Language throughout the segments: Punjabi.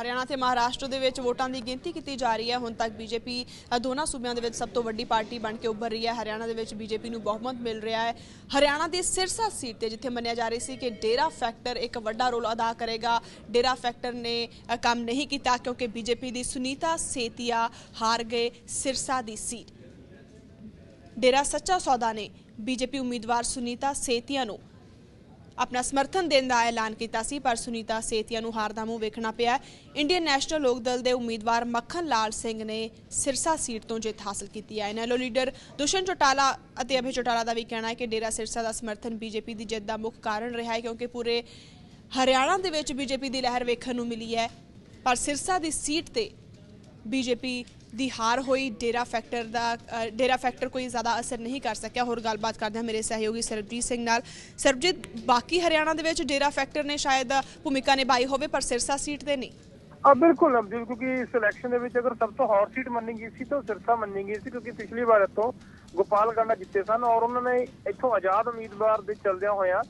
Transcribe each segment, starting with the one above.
ਹਰਿਆਣਾ ਤੇ ਮਹਾਰਾਸ਼ਟਰ ਦੇ ਵਿੱਚ ਵੋਟਾਂ ਦੀ ਗਿਣਤੀ ਕੀਤੀ ਜਾ ਰਹੀ ਹੈ। ਹੁਣ ਤੱਕ ਬੀਜੇਪੀ ਦੋਨਾਂ ਸੂਬਿਆਂ ਦੇ ਵਿੱਚ ਸਭ ਤੋਂ ਵੱਡੀ ਪਾਰਟੀ ਬਣ ਕੇ ਉੱਭਰ ਰਹੀ ਹੈ। ਹਰਿਆਣਾ ਦੇ ਵਿੱਚ ਬੀਜੇਪੀ ਨੂੰ ਬਹੁਮਤ ਮਿਲ ਰਿਹਾ ਹੈ। ਹਰਿਆਣਾ ਦੀ ਸਿਰਸਾ ਸੀਟ ਤੇ ਜਿੱਥੇ ਮੰਨਿਆ ਜਾ ਰਿਹਾ ਸੀ ਕਿ ਡੇਰਾ ਫੈਕਟਰ ਇੱਕ ਵੱਡਾ ਰੋਲ ਅਦਾ ਕਰੇਗਾ। ਡੇਰਾ ਫੈਕਟਰ ਨੇ ਕੰਮ ਨਹੀਂ ਕੀਤਾ ਕਿਉਂਕਿ ਬੀਜੇਪੀ ਦੀ ਸੁਨੀਤਾ ਸੇਤੀਆ ਹਾਰ ਗਏ ਸਿਰਸਾ ਦੀ ਸੀਟ। ਡੇਰਾ ਸੱਚਾ ਸੌਦਾ ਨੇ ਬੀਜੇਪੀ ਉਮੀਦਵਾਰ ਸੁਨੀਤਾ ਸੇਤੀਆ ਨੂੰ ਆਪਣਾ ਸਮਰਥਨ ਦੇਣ ਦਾ ਐਲਾਨ ਕੀਤਾ ਸੀ, ਪਰ ਸੁਨੀਤਾ ਸੇਤੀਆ ਨੂੰ ਹਾਰ ਦਾ ਮੂੰਹ ਵੇਖਣਾ ਪਿਆ। ਇੰਡੀਅਨ ਨੈਸ਼ਨਲ ਲੋਕ ਦਲ ਦੇ ਉਮੀਦਵਾਰ ਮੱਖਣ ਲਾਲ ਸਿੰਘ ਨੇ ਸਿਰਸਾ ਸੀਟ ਤੋਂ ਜਿੱਤ ਹਾਸਲ ਕੀਤੀ ਹੈ। ਇਨੈਲੋ ਲੀਡਰ ਦੁਸ਼ਯੰਤ ਚੌਟਾਲਾ ਅਤੇ ਅਭੈ ਚੌਟਾਲਾ ਦਾ ਵੀ ਕਹਿਣਾ ਹੈ ਕਿ ਡੇਰਾ ਸਿਰਸਾ ਦਾ ਸਮਰਥਨ ਬੀਜੇਪੀ ਦੀ ਜਿੱਤ ਦਾ ਮੁੱਖ ਕਾਰਨ ਰਿਹਾ ਹੈ, ਕਿਉਂਕਿ ਪੂਰੇ ਹਰਿਆਣਾ ਦੇ ਵਿੱਚ ਬੀਜੇਪੀ ਦੀ ਲਹਿਰ ਵੇਖਣ ਨੂੰ ਮਿਲੀ ਹੈ। ਪਰ ਸਿਰਸਾ ਦੀ ਸੀਟ ਤੇ ਬੀਜੇਪੀ ਦੀ ਹਾਰ ਹੋਈ, ਡੇਰਾ ਫੈਕਟਰ ਦਾ ਡੇਰਾ ਫੈਕਟਰ ਕੋਈ ਜ਼ਿਆਦਾ ਅਸਰ ਨਹੀਂ ਕਰ ਸਕਿਆ। ਹੋਰ ਗੱਲਬਾਤ ਕਰਦੇ ਹਾਂ ਮੇਰੇ ਸਹਿਯੋਗੀ ਸਰਬਜੀਤ ਸਿੰਘ ਨਾਲ। ਸਰਬਜੀਤ, ਬਾਕੀ ਹਰਿਆਣਾ ਦੇ ਵਿੱਚ ਡੇਰਾ ਫੈਕਟਰ ਨੇ ਸ਼ਾਇਦ ਭੂਮਿਕਾ ਨਿਭਾਈ ਹੋਵੇ, ਪਰ ਸਿਰਸਾ ਸੀਟ ਤੇ ਨਹੀਂ। ਆ ਬਿਲਕੁਲ ਅਬਦੁਲ ਕਿਉਂਕਿ ਇਸ ਦੇ ਵਿੱਚ ਅਗਰ ਸਭ ਤੋਂ ਹੌਟ ਸੀਟ ਮੰਨੀ ਗਈ ਸੀ, ਤਾਂ ਸਿਰਸਾ ਮੰਨੀ ਗਈ ਸੀ, ਕਿਉਂਕਿ ਪਿਛਲੀ ਵਾਰ ਇੱਥੋਂ ਗੋਪਾਲ ਗਾਂਡਾ ਜਿੱਤੇ ਸਨ ਔਰ ਉਹਨਾਂ ਨੇ ਇੱਥੋਂ ਆਜ਼ਾਦ ਉਮੀਦਵਾਰ ਦੇ ਚਲਦਿਆਂ ਹੋਇਆਂ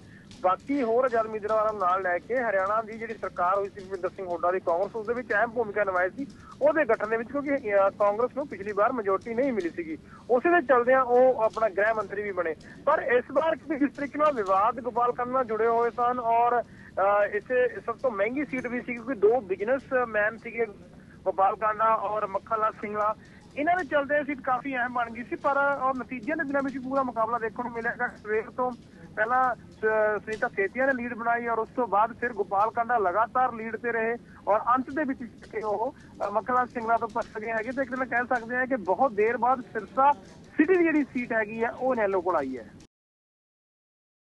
ਬਾਕੀ ਹੋਰ ਆਜ਼ਾਦ ਉਮੀਦਵਾਰਾਂ ਨਾਲ ਲੈ ਕੇ ਹਰਿਆਣਾ ਦੀ ਜਿਹੜੀ ਸਰਕਾਰ ਹੋਈ ਸੀ ਭੁਪਿੰਦਰ ਸਿੰਘ ਹੁੱਡਾ ਦੀ ਕਾਂਗਰਸ ਉਸ ਦੇ ਵਿੱਚ ਅਹਿਮ ਭੂਮਿਕਾ ਨਿਭਾਈ ਸੀ। ਉਹਦੇ ਗਠਨ ਦੇ ਵਿੱਚ ਕਿਉਂਕਿ ਕਾਂਗਰਸ ਨੂੰ ਪਿਛਲੀ ਵਾਰ ਮੈਜੋਰਟੀ ਨਹੀਂ ਮਿਲੀ ਸੀਗੀ। ਉਸੇ ਦੇ ਚਲਦਿਆਂ ਉਹ ਆਪਣਾ ਗ੍ਰਹਿ ਮੰਤਰੀ ਵੀ ਬਣੇ। ਪਰ ਇਸ ਵਾਰ ਕਿਉਂਕਿ ਜਿਸ ਤਰੀਕੇ ਨਾਲ ਵਿਵਾਦ ਗੋਪਾਲ ਕੰਨ ਨਾਲ ਜੁੜੇ ਹੋਏ ਸਨ ਔਰ ਅਹ, ਇਸੇ ਸਭ ਤੋਂ ਮਹਿੰਗੀ ਸੀਟ ਵੀ ਸੀ ਕਿਉਂਕਿ ਦੋ ਬਿਜਨਸ ਮੈਨ ਸੀਗੇ ਗੋਪਾਲ ਕਾਂਡਾ ਔਰ ਮੱਖਣ ਲਾਲ ਸਿੰਘਲਾ ਇਹਨਾਂ ਦੇ ਚਲਦੇ ਸੀਟ ਕਾਫੀ ਅਹਿਮ ਬਣ ਗਈ ਸੀ ਪਰ ਔਰ ਨਤੀਜਿਆਂ ਦੇ ਦਿਨਾਂ ਵਿੱਚ ਪੂਰਾ ਮੁਕਾਬਲਾ ਦੇਖਣ ਨੂੰ ਮਿਲੇਗਾ ਸਵੇਰ ਤੋਂ ਪਹਿਲਾਂ ਸੁਨੀਤਾ ਸੇਤੀਆ ਨੇ ਲੀਡ ਬਣਾਈ ਔਰ ਉਸ ਤੋਂ ਬਾਅਦ ਫਿਰ ਗੋਪਾਲ ਕਾਂਡਾ ਲਗਾਤਾਰ ਲੀਡ ਤੇ ਰਹੇ ਔਰ ਅੰਤ ਦੇ ਵਿੱਚ ਕਿ ਉਹ ਅ, ਮੱਖਣ ਸਿੰਘਲਾ ਤੋਂ ਪਛੜ ਗਏ ਹੈਗੇ। ਤੇ ਇੱਕ ਦਿਨ ਕਹਿ ਸਕਦੇ ਹਾਂ ਕਿ ਬਹੁਤ ਦੇਰ ਬਾਅਦ ਸਿਰਸਾ ਸਿਟੀ ਦੀ ਜਿਹੜੀ ਸੀਟ ਹੈਗੀ ਆ ਉਹ ਨੈਲੋ ਕੋਲ ਆਈ ਹੈ।